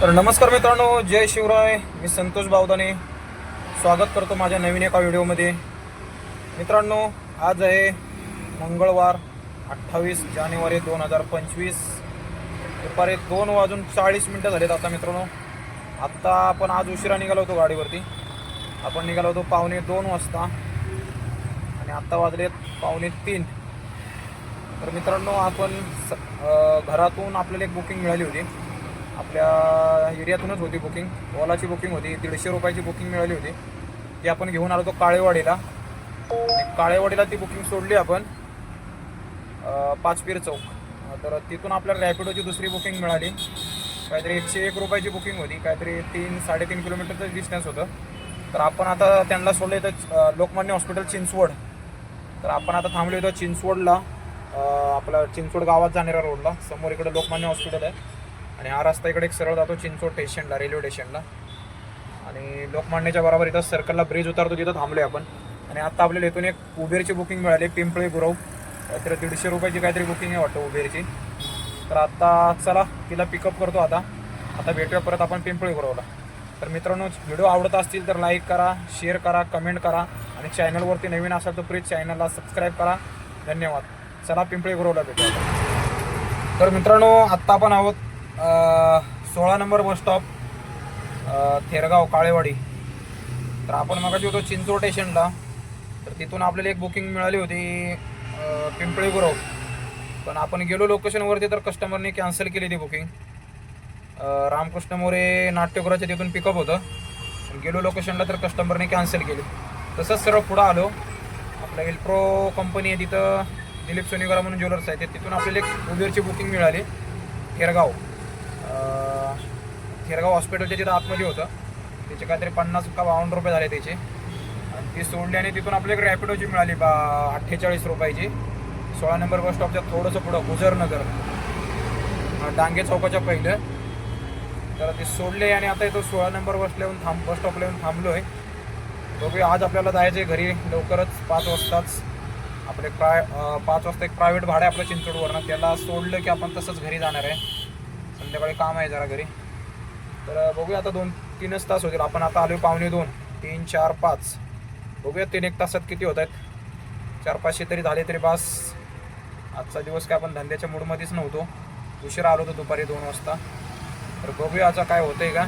तर नमस्कार मित्रांनो जय शिवराय. मी संतोष बावदाने स्वागत करतो माझ्या नवीन एका व्हिडिओमध्ये. मित्रांनो आज आहे मंगळवार अठ्ठावीस जानेवारी दोन हजार पंचवीस. दुपारी दोन वाजून चाळीस मिनटं झालेत आता मित्रांनो. आत्ता आपण आज उशिरा निघालो होतो गाडीवरती. आपण निघालो होतो पावणे दोन वाजता. आणि आत्ता वाजलेत पावणे तीन. तर मित्रांनो आपण स घरातून आपल्याला एक बुकिंग मिळाली होती. आपल्या एरियातूनच होती बुकिंग. ओलाची बुकिंग होती. दीडशे रुपयाची बुकिंग मिळाली होती. ती आपण घेऊन आलो होतो काळेवाडीला. काळेवाडीला ती बुकिंग सोडली आपण पाचपीर चौक. तर तिथून आपल्याला रॅपिडोची दुसरी बुकिंग मिळाली. काहीतरी एकशे एक रुपयाची बुकिंग होती. काहीतरी तीन साडेतीन किलोमीटरचं डिस्टन्स होतं. तर आपण आता त्यांना सोडलं इथं लोकमान्य हॉस्पिटल चिंचवड. तर आपण आता थांबलो होतो चिंचवडला. अं, आपला चिंचवड गावात जाणाऱ्या रोडला समोर इकडे लोकमान्य हॉस्पिटल आहे. आणि हा रस्ता इकडे एक सरळ जातो चिंचवड स्टेशनला रेल्वे स्टेशनला. आणि लोकमान्यच्या बरोबर इथं सर्कलला ब्रिज उतरतो तिथं थांबलो आपण. आणि आता आपल्याला इथून एक उबेरची बुकिंग मिळाली पिंपळे गुरव. काहीतरी दीडशे रुपयाची काहीतरी बुकिंग आहे वाटतं उबेरची तर आता चला तिला पिकअप करतो आता. आता भेटूया परत आपण पिंपळे गुरवला. तर मित्रांनो व्हिडिओ आवडत असतील तर लाईक करा शेअर करा कमेंट करा. आणि चॅनलवरती नवीन असाल तर प्लीज चॅनलला सबस्क्राईब करा. धन्यवाद. चला पिंपळे गुरवला भेटूया. तर मित्रांनो आत्ता आपण आहोत सोळा number bus stop Thergaon Kalewadi. तर आपण मगाशी होतो चिंचोड स्टेशनला तर तिथून आपल्याला एक बुकिंग मिळाली होती अं, गुरव. पण आपण गेलो लोकेशनवरती तर कस्टमरने कॅन्सल केली ती बुकिंग रामकृष्ण मोरे नाट्यगृहाच्या तिथून पिकअप होतं. गेलो लोकेशनला तर कस्टमरने कॅन्सल केली. तसंच सर्व पुढं आलो. आपलं एल्प्रो कंपनी आहे तिथं दिलीप सोनीगरा म्हणून ज्वेलर्स आहे ते तिथून आपल्याला एक उबेरची बुकिंग मिळाली खेरगाव थेरगाव हॉस्पिटलच्या तिथं आतमध्ये होतं. त्याचे काहीतरी पन्नास का बावन्न रुपये झाले त्याचे. आणि ती सोडली आणि तिथून आपल्याकडे रॅपिडोची मिळाली बा अठ्ठेचाळीस रुपयाची. सोळा नंबर बस स्टॉपच्या थोडंसं पुढं गुजरनगर. डांगे चौकाच्या पहिलं. तर ते सोडले आणि आता इथं सोळा नंबर बसला येऊन थांब बस स्टॉपला येऊन थांबलो आहे बघूया आज आपल्याला जायचं आहे घरी लवकरच पाच वाजताच. आपले प्राय पाच वाजता एक प्रायव्हेट भाडं आहे आपलं चिंचवडवरनं. त्याला सोडलं की आपण तसंच घरी जाणार आहे. संध्याकाळी काम आहे जरा घरी. तर बघूया आता दोन तीनच तास होतील. आपण आता आलो पावणे दोन. तीन चार पाच. बघूया तीन एक तासात किती होत आहेत चार पाचशे तरी झाले तरी बास. आजचा दिवस काय आपण धंद्याच्या मूडमध्येच नव्हतो. उशिरा आलो होतो दुपारी दोन वाजता. तर बघूया आता काय होतंय का.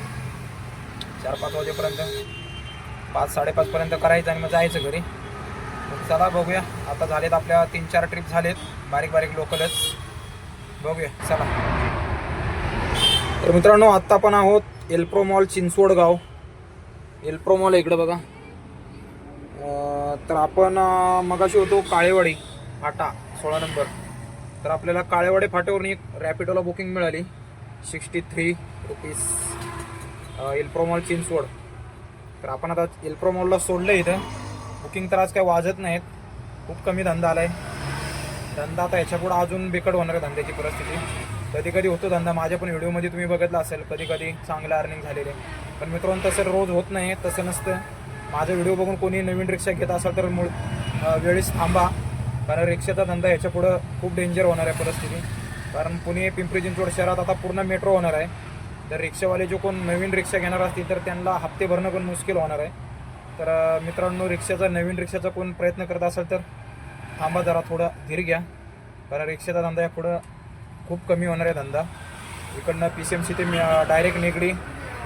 चार पाच वाजेपर्यंत. पाच साडेपाचपर्यंत करायचं आणि मग जायचं घरी. मग चला बघूया. आता झालेत आपल्या तीन चार ट्रिप झालेत. बारीक बारीक लोकलच. बघूया. चला. तर मित्रांनो आत्ता आपण आहोत एल्प्रो मॉल चिंचवड गाव. एल्प्रो मॉल इकडं बघा. तर आपण मगाशी होतो काळेवाडी फाटा सोळा नंबर. तर आपल्याला काळेवाडी फाट्यावरून एक रॅपिडोला बुकिंग मिळाली. Sixty three rupees Elpro mall Chinchwad. तर आपण आता एल्प्रो मॉलला सोडलं इथं. बुकिंग तर आज काही वाजत नाहीत. खूप कमी धंदा आला आहे धंदा आता याच्यापुढं अजून बिकट होणार आहे धंद्याची परिस्थिती. कधी कधी होतो धंदा. माझ्या पण व्हिडिओमध्ये तुम्ही बघितला असेल कधी कधी चांगलं अर्निंग झालेले. पण मित्रांनो तसं रोज होत नाही तसं नसतं. माझा व्हिडिओ बघून कोणी नवीन रिक्षा घेत असाल तर मूळ अं, वेळेस थांबा. कारण रिक्षाचा धंदा ह्याच्या पुढं खूप डेंजर होणार आहे परिस्थिती. कारण पुणे पिंपरी चिंचवड शहरात आता पूर्ण मेट्रो होणार आहे. तर रिक्षावाले जो कोण नवीन रिक्षा घेणार असतील तर त्यांना हप्ते भरणं पण मुश्किल होणार आहे. तर मित्रांनो रिक्षाचा नवीन रिक्षाचा कोण प्रयत्न करत असेल तर थांबा जरा थोडा धीर घ्या. कारण रिक्षाचा धंदा या पुढं खूप कमी होणार आहे धंदा. इकडनं पी सी एम सी ते डायरेक्ट निगडी.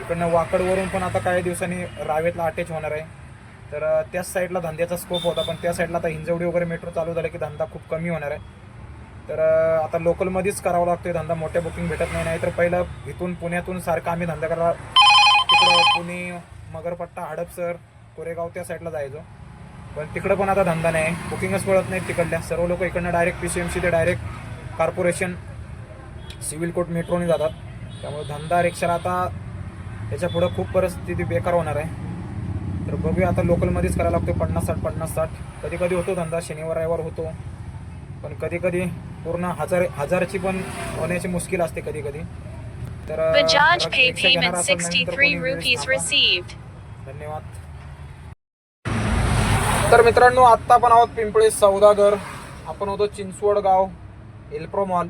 इकडनं वाकडवरून पण आता काही दिवसांनी रावेतला अटॅच होणार आहे. तर त्याच साईडला धंद्याचा स्कोप होता पण त्या साईडला आता हिंजवडी वगैरे मेट्रो चालू झालं की धंदा खूप कमी होणार आहे. तर आता लोकलमध्येच करावा लागतोय धंदा. मोठ्या बुकिंग भेटत नाही. नाही तर पहिलं इथून पुण्यातून सारखा आम्ही धंदा करा तिकडं पुणे मगरपट्टा हडपसर कोरेगाव त्या साईडला जायचो. पण तिकडं पण आता धंदा नाही. बुकिंगच मिळत नाही तिकडल्या. सर्व लोक इकडनं direct P C M C ते डायरेक्ट कॉर्पोरेशन सिव्हिल कोर्ट मेट्रोने जातात. त्यामुळे धंदा रिक्षाला आता त्याच्या पुढं खूप परिस्थिती बेकार होणार आहे. तर बघूया आता लोकलमध्येच करायला लागतो पन्नास साठ पन्नास साठ. कधी कधी होतो धंदा शनिवार रविवार होतो. पण कधी कधी पूर्ण हजार हजारची पण होण्याची मुश्किल असते कधी कधी तर अं, Bajaj Pay रिक्षा घेणार payment असेल नवीन तर 63 कोणी वेळेस rupees थांबा. received. धन्यवाद. तर मित्रांनो आत्ता पण आहोत पिंपळे सौदागर. आपण होतो चिंचवड गाव एल्प्रो मॉल.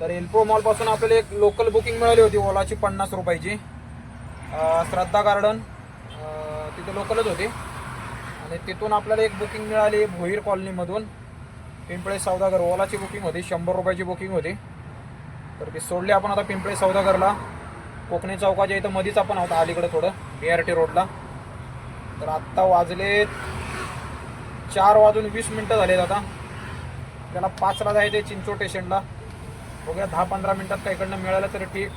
तर एल्प्रो मॉलपासून आपल्याला एक लोकल बुकिंग मिळाली होती ओलाची पन्नास रुपयाची. श्रद्धा गार्डन तिथे लोकलच होती. आणि तिथून आपल्याला एक बुकिंग मिळाली भोईर कॉलनीमधून पिंपळे सौदागर ओलाची बुकिंग होती शंभर रुपयाची बुकिंग होती. तर ती सोडली आपण आता पिंपळे सौदागरला. कोकणी चौकाच्या इथं मध्येच आपण आहोत अलीकडे थोडं बी आर टी रोडला तर आत्ता वाजले चार वाजून वीस मिनटं झालेत आता. त्याला पाचला जायचं आहे चिंचो स्टेशनला बघूया दहा पंधरा मिनटात काही इकडनं मिळालं तर ठीक.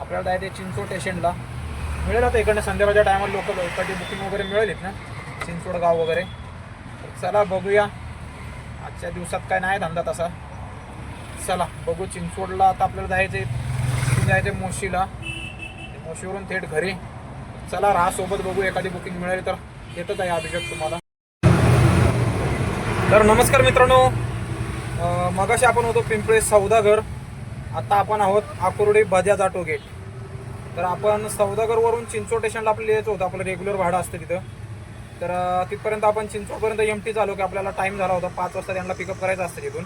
आपल्याला जायचं आहे चिंचोड स्टेशनला मिळेल आता इकडनं संध्याकाळच्या टायमाला लोक इकडची बुकिंग वगैरे मिळेल ना? चिंचोड गाव वगैरे. तर चला बघूया. आजच्या दिवसात काय नाही धंदा तसा. चला बघू चिंचवडला आता आपल्याला जायचं जायचं आहे मोशीला. मोशीवरून थेट घरी. चला राहा सोबत बघू एखादी बुकिंग मिळाली तर. येतच आहे अभिषेक तुम्हाला. तर नमस्कार मित्रांनो. मगाशी आपण होतो पिंपळे सौदागर. आता आपण आहोत आकुर्डी बजाज ऑटो गेट. तर आपण सौदागरवरून चिंचवड स्टेशनला आपल्याला यायचं होतं. आपलं रेग्युलर भाडं असतं तिथं. तर तिथपर्यंत आपण चिंचोडपर्यंत एम टी चालू की आपल्याला टाईम झाला होता. पाच वाजता त्यांना पिकअप करायचं असतं तिथून.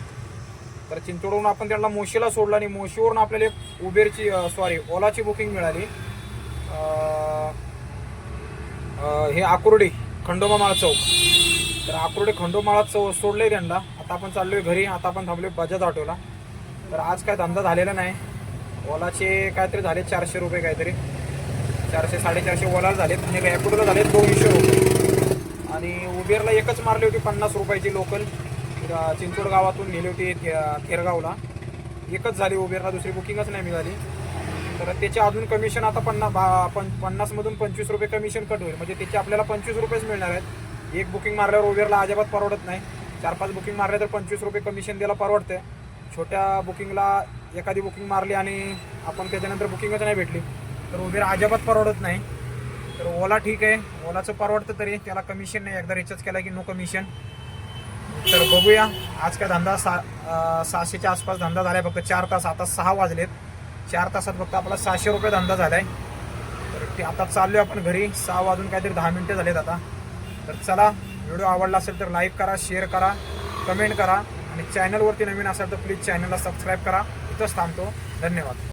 तर चिंचोडवरून आपण त्यांना मोशीला सोडलं आणि मोशीवरून आपल्याला एक उबेरची सॉरी ओलाची बुकिंग मिळाली. हे आकुर्डी खंडोबा माळ चौक. तर आकुर्डी खंडोमाळा चौ सोडले त्यांना. आता आपण चाललोय घरी. आता आपण थांबलोय बजाज ऑटोला. तर आज काय धंदा झालेला नाही. ओलाचे काहीतरी झाले चारशे रुपये काहीतरी. चारशे साडेचारशे ओलाला झालेत. आणि रॅपिडोला झालेत दोनशे रुपये. आणि उबेरला एकच मारली होती पन्नास रुपयाची लोकल. चिंचोड गावातून नेली होती थे- थेरगावला एकच झाली उबेरला दुसरी बुकिंगच नाही मिळाली. तर त्याचे अजून कमिशन आता पन्नास बा पन्नासमधून पंचवीस रुपये कमिशन कट होईल. म्हणजे त्याचे आपल्याला पंचवीस रुपयेच मिळणार आहेत. एक बुकिंग मारल्यावर उबेरला अजिबात परवडत नाही. चार पाच बुकिंग मारले तर पंचवीस रुपये कमिशन द्यायला परवडते. छोट्या बुकिंगला एखादी बुकिंग मारली आणि आपण त्याच्यानंतर बुकिंगच नाही भेटली तर उबेर अजिबात परवडत नाही. तर ओला ठीक आहे. ओलाचं परवडतं तरी त्याला कमिशन नाही. एकदा रिचार्ज केला की नो कमिशन तर बघूया. आज काय धंदा सा सहाशेच्या आसपास धंदा झालाय. फक्त चार तास आता सहा वाजलेत. चार तासात फक्त आपला सहाशे रुपये धंदा झाला आहे तर ते आता चाललो आपण घरी. सहा वाजून काहीतरी दहा मिनिटं झालेत आता. तर चला व्हिडिओ आवडला असेल तर लाईक करा शेअर करा कमेंट करा. आणि चॅनलवरती नवीन असेल तर प्लीज चॅनलला सबस्क्राईब करा. इथंच थांबतो. धन्यवाद.